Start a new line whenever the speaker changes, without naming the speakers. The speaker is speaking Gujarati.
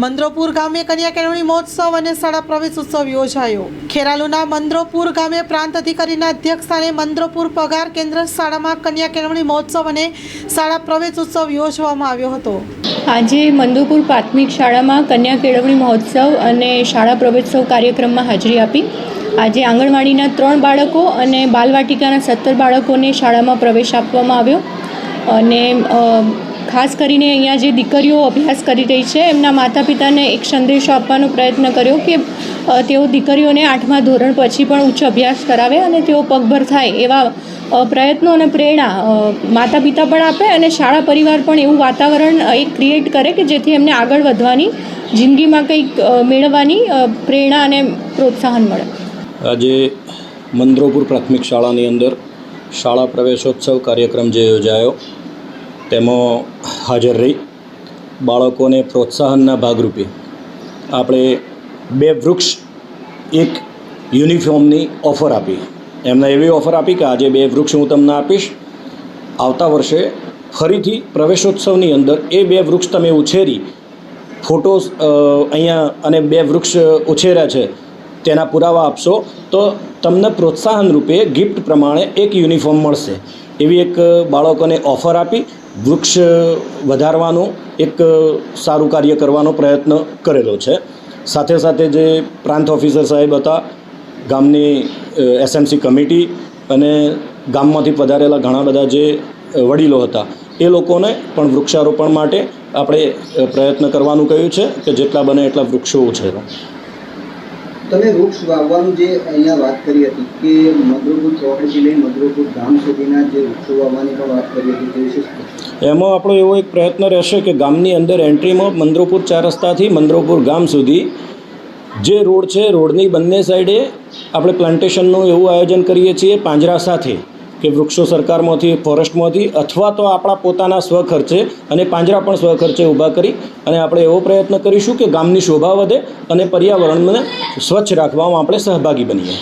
મંદ્રોપુર ગામે કન્યા કેળવણી મહોત્સવ અને શાળા પ્રવેશ ઉત્સવ યોજાયો. ખેરાલુના મંદ્રોપુર ગામે પ્રાંત અધિકારીના અધ્યક્ષસ્થાને મંદ્રોપુર પગાર કેન્દ્ર શાળામાં કન્યા કેળવણી મહોત્સવ અને શાળા પ્રવેશ ઉત્સવ યોજવામાં આવ્યો હતો.
આજે મંદુપુર પ્રાથમિક શાળામાં કન્યા કેળવણી મહોત્સવ અને શાળા પ્રવેશોત્સવ કાર્યક્રમમાં હાજરી આપી. આજે આંગણવાડીના ત્રણ બાળકો અને બાલવાટિકાના સત્તર બાળકોને શાળામાં પ્રવેશ આપવામાં આવ્યો. અને ખાસ કરીને અહીંયા જે દીકરીઓ અભ્યાસ કરી રહી છે, એમના માતા પિતાને એક સંદેશો આપવાનો પ્રયત્ન કર્યો કે તેઓ દીકરીઓને આઠમા ધોરણ પછી પણ ઉચ્ચ અભ્યાસ કરાવે અને તેઓ પગભર થાય એવા પ્રયત્નો અને પ્રેરણા માતા પિતા પણ આપે અને શાળા પરિવાર પણ એવું વાતાવરણ એક ક્રિએટ કરે કે જેથી એમને આગળ વધવાની, જિંદગીમાં કંઈક મેળવવાની પ્રેરણા અને પ્રોત્સાહન મળે.
આજે મંદ્રોપુર પ્રાથમિક શાળાની અંદર શાળા પ્રવેશોત્સવ કાર્યક્રમ જે યોજાયો તેમાં હાજર રહી બાળકોને પ્રોત્સાહનના ભાગરૂપે આપણે બે વૃક્ષ, એક યુનિફોર્મની ઓફર આપી. એમને એવી ઓફર આપી કે આજે બે વૃક્ષ હું તમને આપીશ. આવતા વર્ષે ફરીથી પ્રવેશોત્સવની અંદર એ બે વૃક્ષ તમે ઉછેરી, ફોટોસ અહીંયા અને બે વૃક્ષ ઉછેર્યા છે, તેના પુરાવા આપશો તો તમને પ્રોત્સાહન રૂપે ગિફ્ટ પ્રમાણે એક યુનિફોર્મ મળશે. એવી એક બાળકોને ઓફર આપી વૃક્ષ વધારવાનું એક સારું કાર્ય કરવાનો પ્રયત્ન કરેલો છે. સાથે સાથે જે પ્રાંત ઓફિસર સાહેબ હતા, ગામની એસએમસી કમિટી અને ગામમાંથી પધારેલા ઘણા બધા જે વડીલો હતા, એ લોકોને પણ વૃક્ષારોપણ માટે આપણે પ્રયત્ન કરવાનું કહ્યું છે કે જેટલા બને એટલા વૃક્ષો ઉછેરો.
તમે વૃક્ષ વાવવાનું જે અહીંયા વાત કરી હતી કે મધુરપુર ચોકડીથી લઈ મધુરપુર ગામ સુધીના જે વૃક્ષો વાવવાની પણ વાત કરી હતી, તે વિશે
એમાં આપણો એવો એક પ્રયત્ન રહેશે કે ગામની અંદર એન્ટ્રીમાં મંદ્રોપુર ચાર રસ્તાથી મંદ્રોપુર ગામ સુધી જે રોડ છે, રોડની બંને સાઈડે આપણે પ્લાન્ટેશનનું એવું આયોજન કરીએ છીએ પાંજરા સાથે. કે વૃક્ષો સરકારમાંથી, ફોરેસ્ટમાંથી અથવા તો આપણા પોતાના સ્વખર્ચે અને પાંજરા પણ સ્વખર્ચે ઊભા કરી અને આપણે એવો પ્રયત્ન કરીશું કે ગામની શોભા વધે અને પર્યાવરણને સ્વચ્છ રાખવામાં આપણે સહભાગી બનીએ.